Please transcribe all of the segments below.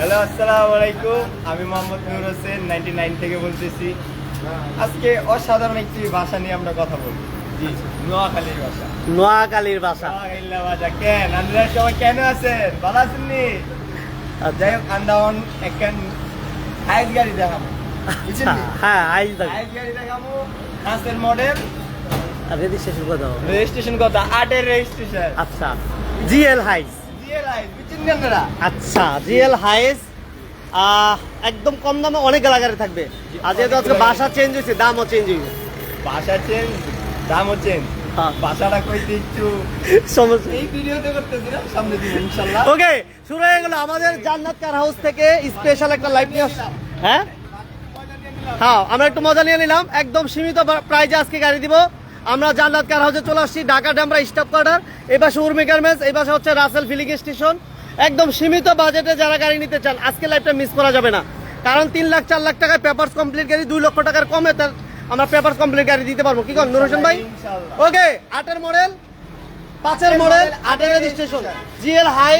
Hello আসসালামু আলাইকুম। আমি মোহাম্মদ নুর হোসেন নাইনটি নাইন থেকে বলতেছি। আজকে অসাধারণ একটি ভাষা নিয়ে আমরা কথা বলব। জি। নোয়াখালীর ভাষা। নোয়াখালীর নোয়াখালীর ভাষা। কেন? আপনারা সবাই কেন আছেন? ভালো আছেন নি যাই হোক আন্দামান একখান হাইস গাড়ি দেখাবো। আচ্ছা হ্যাঁ হাইস গাড়ি। দেখাবো। হাঁসের মডেল। রেজিস্ট্রেশন দাও রেজিস্ট্রেশন কত আটের রেজিস্ট্রেশন। আচ্ছা। GL Hiace. জিএল হাইস আচ্ছা হাইস একদম কম দামে অনেক গালাগাড়ি থাকবে। আর যেহেতু আজকে বাসা চেঞ্জ হয়েছে দামও চেঞ্জ হয়েছে ভাষা চেঞ্জ দামও চেঞ্জ হ্যাঁ। ভাষাটা কইতে একটু সমস্যা। এই ভিডিওতে করতেছি না সামনে দিন ইনশাল্লাহ। ওকে শুরু হয়ে গেল আমাদের জান্নাত কার হাউস থেকে স্পেশাল একটা লাইভ নিয়ে হ্যাঁ? হ্যাঁ আমরা একটু মজা নিয়ে নিলাম। একদম সীমিত প্রাইজে আজকে গাড়ি দিব। আমরা জান্নাত কার হাউসে চলে আসছি ঢাকা ড্যামরা স্টাফ কোয়ার্টার এই পাশে উর্মি গার্মেন্টস এই পাশে হচ্ছে রাসেল ফিলিং স্টেশন একদম সীমিত বাজেটে যারা গাড়ি নিতে চান আজকে লাইফটা মিস করা যাবে না। কারণ তিন লাখ চার লাখ টাকায় পেপারস কমপ্লিট গাড়ি দুই লক্ষ টাকার কমে তার আমরা পেপারস কমপ্লিট গাড়ি দিতে পারব। কি নুর হোসেন ভাই? ওকে আটের মডেল পাঁচের মডেল আটের registration GL high.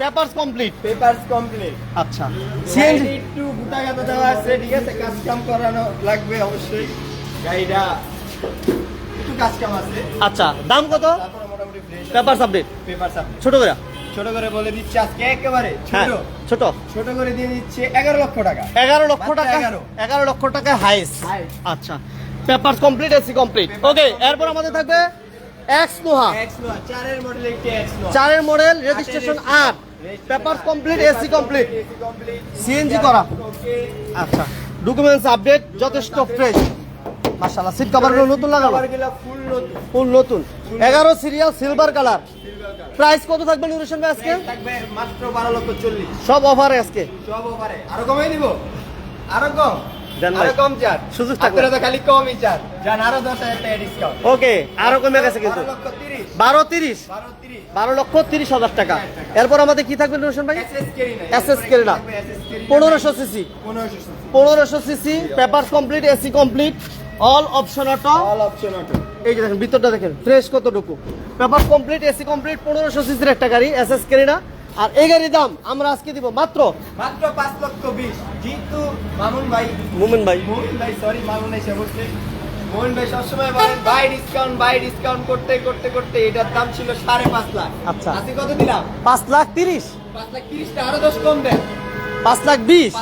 Papers complete papers complete আচ্ছা। সিএনজি? একটু গুটা গাদা দেওয়া আছে ঠিক আছে? কাজ কাম করানো লাগবে অবশ্যই। গাড়িটা একটু কাজ কাম আছে। আচ্ছা দাম কত? পেপারস আপডেট পেপারস আপনি ছোট করে ছোট করে বলে দিচ্ছি আজকে একেবারে হ্যাঁ ছোট। ছোট ছোট করে দিয়ে দিচ্ছে এগারো লক্ষ টাকা। এগারো লক্ষ টাকা? 11 এগারো লক্ষ টাকা হাইস আচ্ছা। Papers complete AC complete okay এরপর আমাদের থাকবে এক্স নোহা চারের মডেল একটি এক্স চারের মডেল রেজিস্ট্রেশন আট। Papers complete AC complete CNG করা। আচ্ছা। ডকুমেন্টস আপডেট যথেষ্ট ফ্রেশ মাশাআল্লাহ সিট কভারগুলো নতুন লাগানো ফুল নতুন। ফুল নতুন। এগারো সিরিয়াল সিলভার কালার প্রাইস কত থাকবে ভাই আজকে? থাকবে মাত্র বারো লক্ষ চল্লিশ। সব অফারে আজকে? সব ওপারে আরও কমাই দিব আরও কম? এরপর আমাদের কি থাকবে নুরুশন ভাই। পনেরোশো সিসি পনেরোশো CC paper complete AC complete all option auto all option auto এই যে দেখেন ভিতরটা দেখেন ফ্রেশ কতটুকু? পেপার কমপ্লিট এসি কমপ্লিট পনেরোশো সিসির একটা গাড়ি এস এস কেরিনা আর এই গাড়ির দাম আমরা আজকে দিব মাত্র? মাত্র পাঁচ লক্ষ বিশ। যেহেতু মামুন ভাই। মুমিন ভাই। মোহন ভাই সরি মামুন এসে বলছে। মোহন ভাই সবসময় বলেন বাই ডিসকাউন্ট বাই ডিসকাউন্ট করতে করতে করতে এটার দাম ছিল সাড়ে পাঁচ লাখ। আচ্ছা। আজকে কত দিলাম? পাঁচ লাখ তিরিশ। পাঁচ লাখ তিরিশটা আরও দশ কম দেন। পাঁচ লাখ বিশ?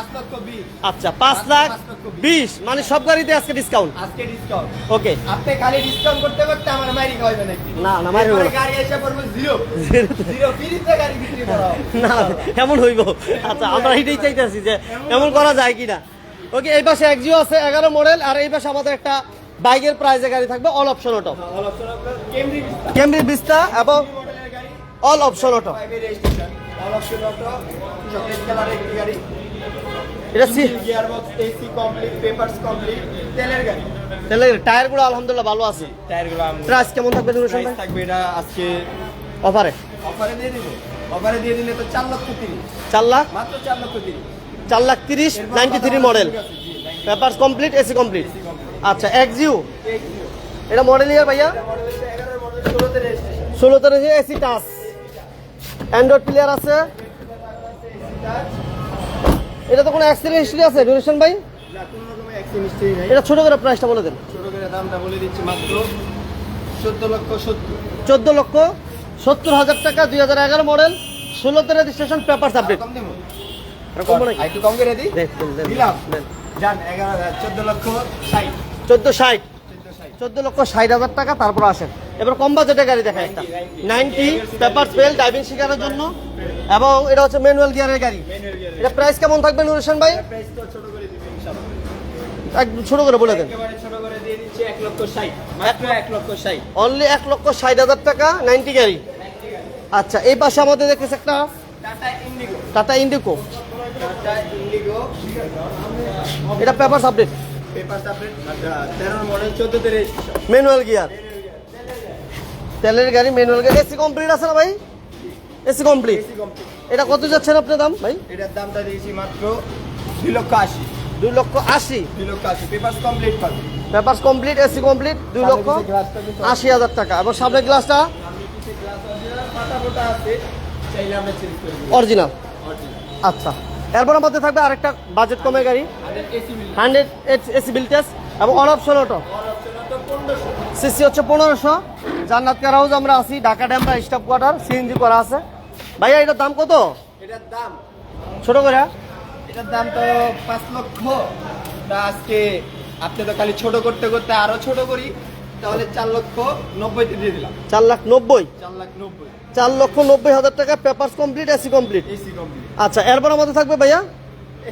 আচ্ছা পাঁচ লাখ বিশ। মানে সব গাড়িতে আজকে ডিসকাউন্ট আজকে ডিসকাউন্ট ওকে আপনি খালি ডিসকাউন্ট করতে করতে আমার মাইরি খাওয়াবেন নাকি? না, না, মাইরি গাড়ি এসে পড়বে জিরো জিরো ফ্রিতে গাড়ি বিক্রি করা না এমন হইব। আচ্ছা আমরা এটাই চাইতেছি যে এমন করা যায় কিনা। ওকে এই পাশে একজিও আছে এগারো মডেল আর এই পাশে আমাদের একটা বাইকের প্রাইজে গাড়ি থাকবে all option auto. Camry Vista এবং অল অপশন অটো five এর registration, একটি গাড়ি এটা C gearbox AC complete papers complete তেলের গাড়ি। তাহলে টায়ারগুলো আলহামদুলিল্লাহ ভালো আছে। টায়ারগুলো প্রাইস কেমন থাকবে নুরুল প্রাইস থাকবে এটা আজকে অফারে। অফারে দিয়ে দিব। অফারে দিয়ে দিলে তো চার লক্ষ তিরিশ। চার লাখ? মাত্র চার লক্ষ তিরিশ। চার লাখ তিরিশ ninety three model paper complete AC complete আচ্ছা এক্সিউ এটা মডেল ইয়ার ভাইয়া? ষোলোতে registration AC touch android player আছে? এটা তো কোনো অ্যাক্সিডেন্ট হিস্ট্রি আছে ডিউরেশন ভাই? এটা ছোট করে প্রাইসটা বলে দেন। ছোট করে দামটা বলে দিচ্ছি মাত্র চোদ্দ লক্ষ সত্তর। চোদ্দ লক্ষ সত্তর হাজার টাকা দুই হাজার এগারো মডেল ষোলোতে রেজিস্ট্রেশন পেপার সাবজেক্ট কম দেবো? কম একটু কম করে দিই দিলাম। যান এগারো চোদ্দ লক্ষ ষাট। চোদ্দ ষাট। চোদ্দ লক্ষ ষাট হাজার টাকা তারপর আসেন। এবার কম বাজেটের গাড়ি দেখা একটা। নাইনটি পেপার ফেল ড্রাইভিং শেখানোর জন্য। এবং এটা হচ্ছে ম্যানুয়াল গিয়ারের গাড়ি। এটা প্রাইস কেমন থাকবে ভাই? তো ছোট করে একদম ছোট করে বলে দেন। অনলি এক লক্ষ ষাট। হাজার টাকা নাইনটি গাড়ি। আচ্ছা এই পাশে আমাদের দেখতেছে একটা টাটা ইন্ডিকো এটা পেপার আপডেট ম্যানুয়াল গিয়ার তেলের গাড়ি ম্যানুয়াল গাড়ি এসি কমপ্লিট আছে না ভাই? এসি কমপ্লিট এটা কত যাচ্ছেন আপনার দাম ভাই? এটার দামটা দিয়েছি মাত্র দুই লক্ষ আশি। দুই লক্ষ আশি? দুই লক্ষ আশি। পেপার কমপ্লিট পাবে। পেপার কমপ্লিট এসি কমপ্লিট দুই লক্ষ আশি হাজার টাকা। এবং সামনের গ্লাসটা অরিজিনাল। আচ্ছা। এরপর আমাদের থাকবে আরেকটা বাজেট কমে গাড়ি। হান্ড্রেড এসি বিল টেস্ট এবং অল অপশন অটো সিসি হচ্ছে পনেরোশো। জান্নাত কার হাউস আমরা আছি Dhaka Demra staff quarter CNG করা আছে। ভাইয়া এটার দাম কত? এটার দাম? ছোট করে। এটার দাম তো পাঁচ লক্ষ। আজকে আপনি তো খালি ছোট করতে করতে আরও ছোট করি। তাহলে চার লক্ষ নব্বইতে দিয়ে দিলাম। চার লাখ নব্বই? চার লাখ নব্বই। চার লক্ষ নব্বই হাজার টাকা paper complete AC complete? AC complete. আচ্ছা এরপর আমাদের থাকবে ভাইয়া?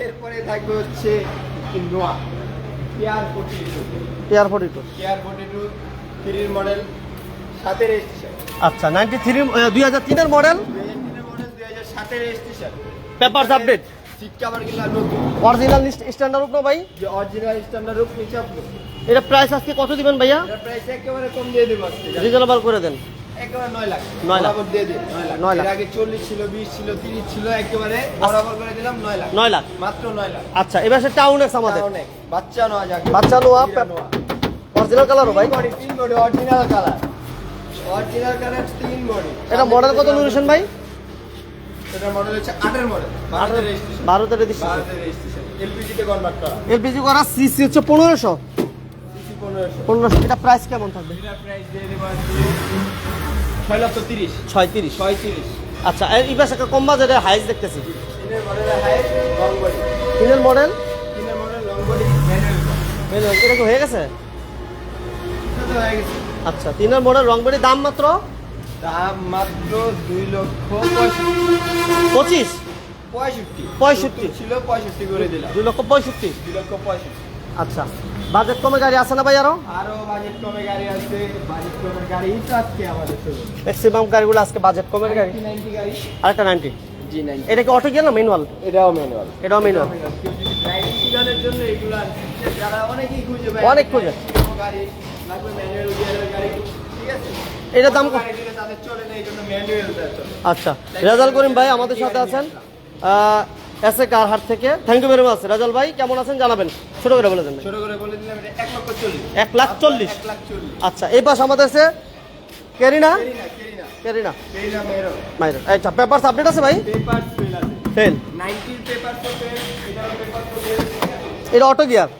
এরপরে থাকবে হচ্ছে Noah. Care forty two TR forty two care forty two থ্রির মডেল আচ্ছা নাইনটি থ্রি দুই হাজার তিনের model? Papers update original standard ভাই? অরিজিনাল স্ট্যান্ডার্ড এটা প্রাইস আজকে কত দিবেন ভাইয়া? প্রাইস একেবারে কম দিয়ে দেবো রিজনেবল করে দেন। একেবারে নয় লাখ। নয় লাখ। দিয়ে দিন। নয় লাখ আগে চল্লিশ ছিল বিশ ছিল তিরিশ ছিল একেবারে বরাবর করে দিলাম নয় লাখ। নয় লাখ। মাত্র নয় লাখ। আচ্ছা এবার সে টাউন এক্স আমাদের। বাচ্চা নোয়া যাকে। বাচ্চা নোয়া। অরিজিনাল কালারও ভাই। অরিজিনাল কালার অরিজিনাল কালার তিন বডি এটা মডেল কত নুরেশন ভাই? এটা মডেল হচ্ছে আটের মডেল ভারতের রেজিস্ট্রেশন ভারতের রেজিস্ট্রেশন ভারতের রেজিস্ট্রেশন এলপিজিতে কনভার্ট করা। এলপিজি করা সিসি হচ্ছে পনেরোশো? সিসি পনেরোশো। পনেরোশো। এটা প্রাইস কেমন থাকবে? এটার প্রাইস দিয়ে দেবো আজকে ছয় লক্ষ তিরিশ। ছয়ত্রিশ। ছয় তিরিশ আচ্ছা এর এই পাশে একটা কম বাজারের হাইস দেখতেছি। তিনের মডেলের হাই লং বডি তিনের মডেল তিনের মডেল লং বডি ম্যানুয়াল এটা কি হয়ে গেছে? তো হয়ে গেছে। আচ্ছা তিনের মডেল রং বেড়ি দাম মাত্র? দাম মাত্র দুই লক্ষ পঁচিশ? পঁয়ষট্টি। পঁয়ষট্টি। সত্তর ছিল পঁয়ষট্টি করে দিলাম। দুই লক্ষ পঁয়ষট্টি। দুই লক্ষ পঁয়ষট্টি। আচ্ছা বাজেট কমে গাড়ি আছে না ভাই আরও? আরও বাজেট কমে গাড়ি আছে। বাজেট কমের গাড়ি তো আজকে আমাদের ম্যাক্সিমাম গাড়িগুলো আজকে বাজেট কমের গাড়ি? আরেকটা জি এটা কি অটো গিয়ার না ম্যানুয়াল এটাও ম্যানুয়াল এটাও ম্যানুয়াল ড্রাইভিং শিখানোর জন্য এগুলো যারা অনেকেই খুঁজে পায়। অনেক খুঁজে। গাড়ি। এটার দাম আচ্ছা রেজাল করিম ভাই আমাদের সাথে আছেন এস এ কার হাট থেকে। Thank you very much Rezal ভাই কেমন আছেন জানাবেন? ছোট করে বলে দেন এটা এক লাখ চল্লিশ। আচ্ছা এই পাশ আমাদের আছে কেরিনা? কেরিনা মাইর। আচ্ছা পেপারস আপডেট আছে ভাই? পেপার পেপার ফেল এটা অটো গিয়ার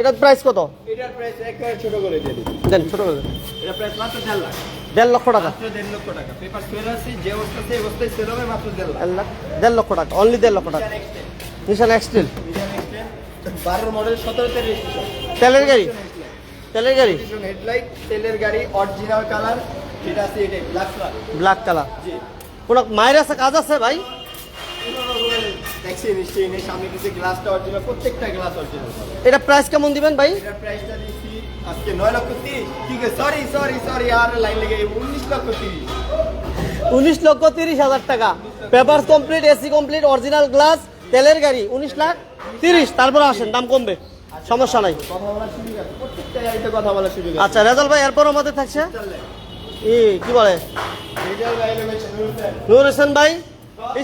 এটার প্রাইস কত? এটার প্রাইস একেবারে ছোট করে দিয়ে দেন ছোট করে এটা প্রাইস মাত্র দেড় লাখ। দেড় লক্ষ টাকা। দেড় লক্ষ টাকা। পেপার ফেল আছে যে অবস্থা সেই অবস্থায় সেল হবে মাত্র দেড় লাখ। দেড় লক্ষ টাকা অনলি দেড় লক্ষ টাকা। নিশান এক্সটেল বারোর মডেল সতেরোতে রেজিস্ট্রেশন তেলের গাড়ি? তেলের গাড়ি? হেডলাইট তেলের গাড়ি অরিজিনাল কালার যেটা আছে এটাই ব্ল্যাক কালার ব্ল্যাক কালার জি। কোন মায়ের আছে কাজ আছে ভাই? দেখছি নিশ্চয়ই সামনে কিছু গ্লাসটা অরিজিনাল প্রত্যেকটা গ্লাস অরিজিনাল এটা প্রাইস কেমন দিবেন ভাই? এটার প্রাইসটা দিচ্ছি আজকে নয় লক্ষ তিরিশ। ঠিক আছে সরি সরি সরি আর লাইন লেগে উনিশ লক্ষ তিরিশ। উনিশ লক্ষ তিরিশ হাজার টাকা। Paper complete AC complete original glass তেলের গাড়ি উনিশ লাখ তিরিশ। তারপর আসেন দাম কমবে সমস্যা নাই। আচ্ছা রেজাল ভাই এরপর আমাদের থাকছে? ই কি বলে? নুর হোসেন ভাই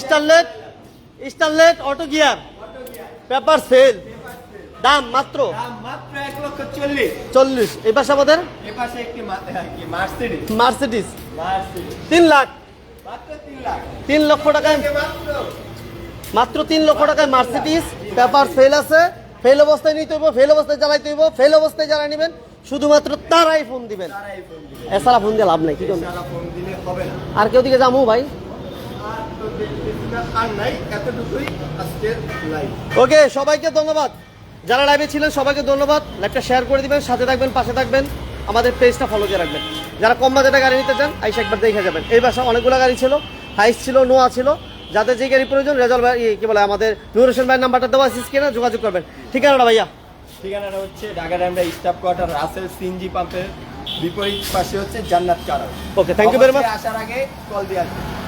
Starlet Starlet auto gear paper sale দাম মাত্র চল্লিশ। চল্লিশ। এই পাশে আমাদের? এ পাশে একটি মা- হ্যাঁ, মার্সিডিস তিন লাখ। তিন লক্ষ টাকায় মাত্র। তিন লক্ষ টাকায় মার্সিডিস পেপার ফেল আছে। ফেল অবস্থায় নিতে হইব ফেল অবস্থায় জ্বালাইতে হইব। ফেল অবস্থায় জ্বালাই নেবেন শুধুমাত্র তারাই ফোন দিবেন। এছাড়া ফোন দিয়ে লাভ নাই কি করবেন? আর কেউ দিকে যাব ভাই? আর নাই এতটুকুই ওকে সবাইকে ধন্যবাদ। যারা লাইভে ছিলেন সবাইকে ধন্যবাদ। লাইভটা শেয়ার করে দিবেন সাথে থাকবেন পাশে থাকবেন। আমাদের পেজটা ফলো দিয়ে রাখবেন। যারা কম বাজেটে গাড়ি নিতে চান আইসা একবার দেখে যাবেন। এই বাসা অনেকগুলো গাড়ি ছিল হাইস ছিল নোয়া ছিল। যাদের যে গাড়ি প্রয়োজন রেজাল্ট ভাই কি বলে আমাদের নূর হোসেন ভাইয়ের নাম্বারটা দেওয়া আছে স্ক্রিনে যোগাযোগ করবেন। ঠিকানাটা ভাইয়া। ঠিকানাটা হচ্ছে Dhaka Demra staff quarter Russel CNG পাম্পের বিপরীত পাশে হচ্ছে জান্নাত কারার okay thank you very much আসার আগে কল দিয়ে আসবেন।